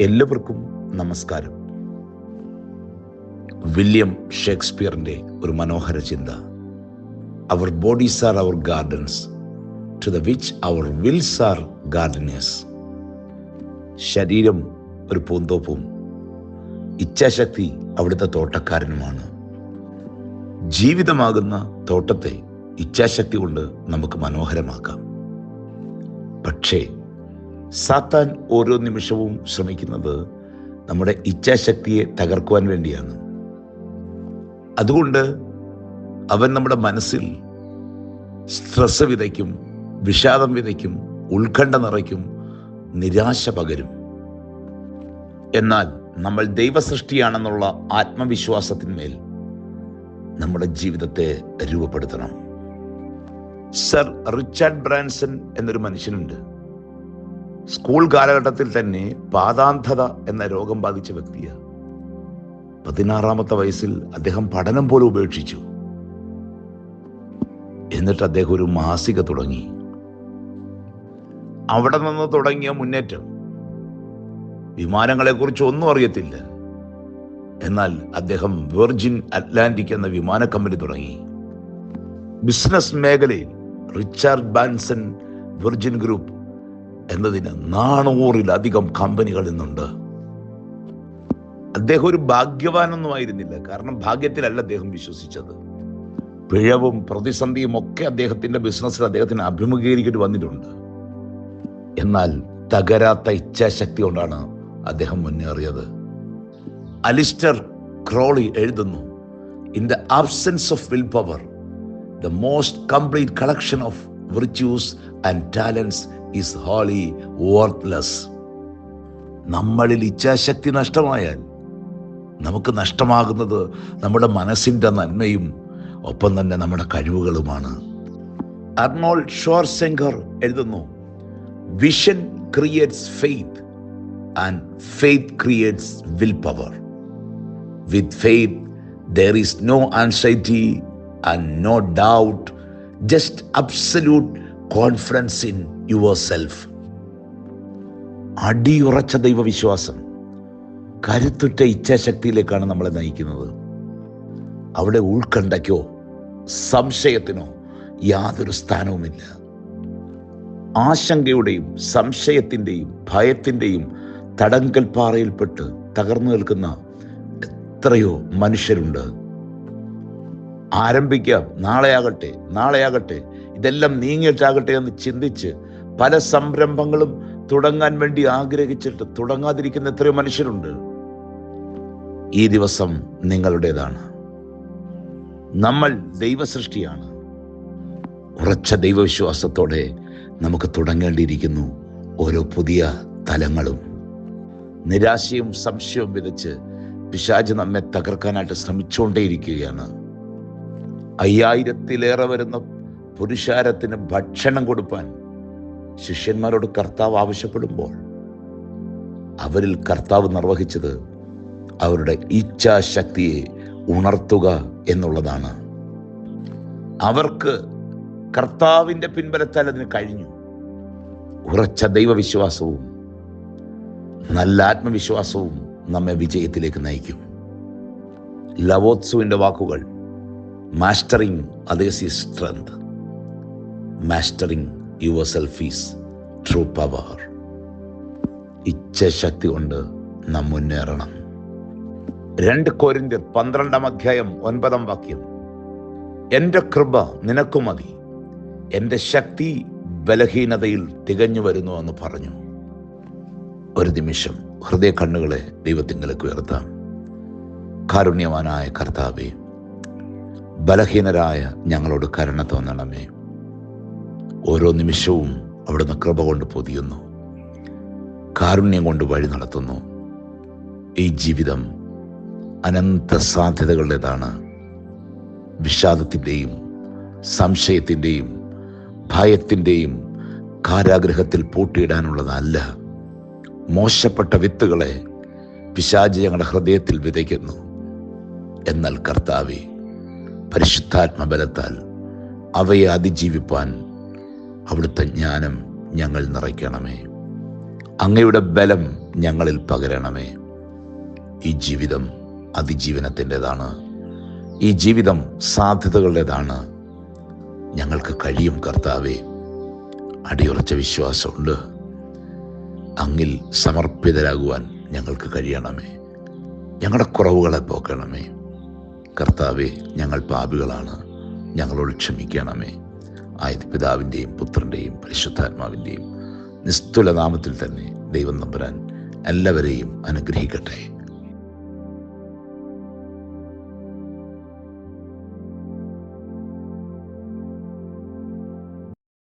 എല്ലാവർക്കും നമസ്കാരം. വില്യം ഷേക്സ്പിയറിന്റെ ഒരു മനോഹര ചിന്ത. Our bodies are our gardens to the which our wills are gardeners ശരീരം ഒരു പൂന്തോപ്പും ഇച്ഛാശക്തി അവിടുത്തെ തോട്ടക്കാരനുമാണ്. ജീവിതമാകുന്ന തോട്ടത്തെ ഇച്ഛാശക്തി കൊണ്ട് നമുക്ക് മനോഹരമാക്കാം. പക്ഷേ സാത്താൻ ഓരോ നിമിഷവും ശ്രമിക്കുന്നത് നമ്മുടെ ഇച്ഛാശക്തിയെ തകർക്കുവാൻ വേണ്ടിയാണ്. അതുകൊണ്ട് അവൻ നമ്മുടെ മനസ്സിൽ സ്ട്രെസ് വിതയ്ക്കും വിഷാദം വിതയ്ക്കും ഉത്കണ്ഠ നിറയ്ക്കും നിരാശ പകരും. എന്നാൽ നമ്മൾ ദൈവസൃഷ്ടിയാണെന്നുള്ള ആത്മവിശ്വാസത്തിന്മേൽ നമ്മുടെ ജീവിതത്തെ രൂപപ്പെടുത്തണം. സർ റിച്ചാർഡ് ബ്രാൻസൺ എന്നൊരു മനുഷ്യനുണ്ട്. സ്കൂൾ കാലഘട്ടത്തിൽ തന്നെ പാതാന്ധത എന്ന രോഗം ബാധിച്ച വ്യക്തിയാണ് പതിനാറാമത്തെ വയസ്സിൽ അദ്ദേഹം പഠനം പോലും ഉപേക്ഷിച്ചു. എന്നിട്ട് അദ്ദേഹം ഒരു മാസിക തുടങ്ങി. അവിടെ നിന്ന് തുടങ്ങിയ മുന്നേറ്റം. വിമാനങ്ങളെക്കുറിച്ച് ഒന്നും അറിയത്തില്ല. എന്നാൽ അദ്ദേഹം വെർജിൻ അറ്റ്ലാന്റിക് എന്ന വിമാന കമ്പനി തുടങ്ങി. ബിസിനസ് മേഖലയിൽ റിച്ചാർഡ് ബാൻസൺ വെർജിൻ ഗ്രൂപ്പ് എന്നതിന് നാണൂറിലധികം കമ്പനികൾ ഇന്നുണ്ട്. അദ്ദേഹം ഒരു ഭാഗ്യവാനൊന്നും ആയിരുന്നില്ല. കാരണം ഭാഗ്യത്തിലല്ല അദ്ദേഹം വിശ്വസിച്ചത്. പിഴവും പ്രതിസന്ധിയും ഒക്കെ അദ്ദേഹത്തിന്റെ ബിസിനസ്സിൽ അദ്ദേഹത്തിന് അഭിമുഖീകരിക്കേണ്ടി വന്നിട്ടുണ്ട്. എന്നാൽ തകരാത്ത ഇച്ഛാശക്തി കൊണ്ടാണ് അദ്ദേഹം മുന്നേറിയത്. അലിസ്റ്റർ ക്രോളി എഴുതുന്നു in the absence of will power the most complete collection of virtues and talents is wholly worthless നമ്മളിൽ ഇച്ഛാശക്തി നഷ്ടമായാൽ നമുക്ക് നഷ്ടമാകുന്നത് നമ്മുടെ മനസ്സിന്റെ നന്മയും ഒപ്പം തന്നെ നമ്മുടെ കഴിവുകളുമാണ്. അർണോൾ ഷോർസെങ്കർ എഴുതുന്നു vision creates faith and faith creates will power with faith there is no anxiety and no doubt just absolute confidence in yourself അടിയുറച്ച ദൈവവിശ്വാസം. കരുത്തുറ്റ ഇച്ഛാശക്തിയിലേക്കാണ് നമ്മളെ നയിക്കുന്നത്. അവിടെ ഉൾക്കണ്ടയ്ക്കോ സംശയത്തിനോ യാതൊരു സ്ഥാനവുമില്ല. ആശങ്കയുടെയും സംശയത്തിന്റെയും ഭയത്തിന്റെയും തടങ്കൽ പാറയിൽപ്പെട്ട് തകർന്നു നിൽക്കുന്ന എത്രയോ മനുഷ്യരുണ്ട്. ആരംഭിക്കാം. നാളെയാകട്ടെ നാളെയാകട്ടെ. ഇതെല്ലാം നീങ്ങിയിട്ടാകട്ടെ എന്ന് ചിന്തിച്ച് പല സംരംഭങ്ങളും തുടങ്ങാൻ വേണ്ടി ആഗ്രഹിച്ചിട്ട് തുടങ്ങാതിരിക്കുന്ന എത്രയോ മനുഷ്യരുണ്ട്. ഈ ദിവസം നിങ്ങളുടേതാണ്. നമ്മൾ ദൈവസൃഷ്ടിയാണ്. ഉറച്ച ദൈവവിശ്വാസത്തോടെ നമുക്ക് തുടങ്ങേണ്ടിയിരിക്കുന്നു ഓരോ പുതിയ തലങ്ങളും. നിരാശയും സംശയവും വിതച്ച് പിശാജ് നമ്മെ തകർക്കാനായിട്ട് ശ്രമിച്ചുകൊണ്ടേയിരിക്കുകയാണ്. അയ്യായിരത്തിലേറെ വരുന്ന പുരുഷാരത്തിന് ഭക്ഷണം കൊടുപ്പാൻ ശിഷ്യന്മാരോട് കർത്താവ് ആവശ്യപ്പെടുമ്പോൾ അവരിൽ കർത്താവ് നിർവഹിച്ചത് അവരുടെ ഇച്ഛാശക്തിയെ ഉണർത്തുക എന്നുള്ളതാണ്. അവർക്ക് കർത്താവിന്റെ പിൻബലത്താൽ അതിന് കഴിഞ്ഞു. ഉറച്ച ദൈവവിശ്വാസവും നല്ല ആത്മവിശ്വാസവും നമ്മെ വിജയത്തിലേക്ക് നയിക്കും. ലവോത്സുവിന്റെ വാക്കുകൾ mastering others is strength mastering yourself is true power ഇച്ഛശക്തി കൊണ്ട് നാം മുന്നേറണം. രണ്ട് കോരിന്ത്യർ പന്ത്രണ്ടാം അധ്യായം ഒൻപതാം വാക്യം. എന്റെ കൃപ നിനക്കു മതി. എന്റെ ശക്തി ബലഹീനതയിൽ തികഞ്ഞു വരുന്നു എന്ന് പറഞ്ഞു. ഒരു നിമിഷം ഹൃദയ കണ്ണുകളെ ദൈവത്തിങ്കലേക്ക് ഉയർത്താം. കാരുണ്യവാനായ കർത്താവേ ബലഹീനരായ ഞങ്ങളോട് കരുണ തോന്നണമേ. ഓരോ നിമിഷവും അവിടുന്ന് കൃപ കൊണ്ട് പൊതിയുന്നു. കാരുണ്യം കൊണ്ട് വഴി നടത്തുന്നു. ഈ ജീവിതം അനന്ത സാധ്യതകളുടേതാണ്. വിഷാദത്തിന്റെയും സംശയത്തിന്റെയും ഭയത്തിന്റെയും കാരാഗ്രഹത്തിൽ പൂട്ടിയിടാനുള്ളതല്ല. മോശപ്പെട്ട വിത്തുകളെ പിശാജ് ഞങ്ങളുടെ ഹൃദയത്തിൽ വിതയ്ക്കുന്നു. എന്നാൽ കർത്താവെ പരിശുദ്ധാത്മബലത്താൽ അവയെ അതിജീവിപ്പാൻ അവിടുത്തെ ജ്ഞാനം ഞങ്ങൾ നിറയ്ക്കണമേ. അങ്ങയുടെ ബലം ഞങ്ങളിൽ പകരണമേ. ഈ ജീവിതം അതിജീവനത്തിന്റെതാണ്. ഈ ജീവിതം സാധ്യതകളുടേതാണ്. ഞങ്ങൾക്ക് കഴിയും കർത്താവേ. അടിയുറച്ച വിശ്വാസമുണ്ട്. അങ്ങിൽ സമർപ്പിതരാകുവാൻ ഞങ്ങൾക്ക് കഴിയണമേ. ഞങ്ങളുടെ കുറവുകളെ പോക്കണമേ. കർത്താവെ ഞങ്ങൾ പാപികളാണ്. ഞങ്ങളോട് ക്ഷമിക്കണമേ. ആയത് പിതാവിന്റെയും പുത്രന്റെയും പരിശുദ്ധാത്മാവിന്റെയും നിസ്തുല നാമത്തിൽ തന്നെ ദൈവം നമ്പുരാൻ എല്ലാവരെയും അനുഗ്രഹിക്കട്ടെ.